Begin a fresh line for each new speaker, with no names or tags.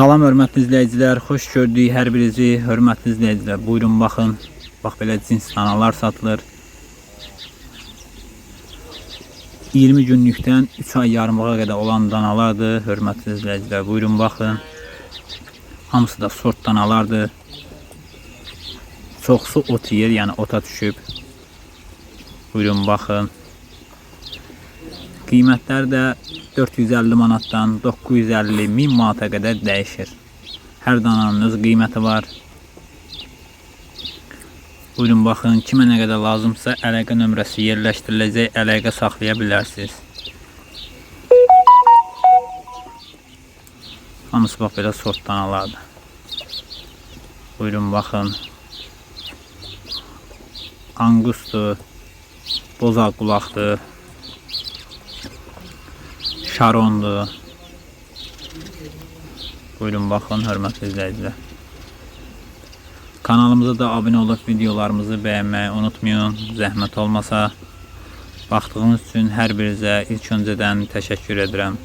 Salam hörmətli izləyicilər, xoş gördük hər birinizi, hörmətli izləyicilər. Buyurun baxın. Bax belə cins danalar satılır. 20 günlükdən 3 ay yarımlığa qədər olan danalardır, hörmətli izləyicilər. Buyurun baxın. Hamısı da sort danalardır. Çoxsu ot yeyir, yəni ota düşüb. Buyurun baxın. Qiymətlər də 450 manatdan 950 1000 manata qədər dəyişir. Hər dananın öz qiyməti var. Buyurun baxın, kimə nə qədər lazımsa əlaqə nömrəsi yerləşdiriləcək, əlaqə saxlaya bilərsiniz. Hamısı bax belə sort danalardır. Buyurun baxın. Angustur, bozal qulaqdır, Şarondu. Buyurun baxın, hörmətli izləyicilər. Kanalımıza da abunə olub videolarımızı bəyənməyi unutmayın. Zəhmət olmasa baxdığınız üçün hər birinizə ilk öncədən təşəkkür edirəm.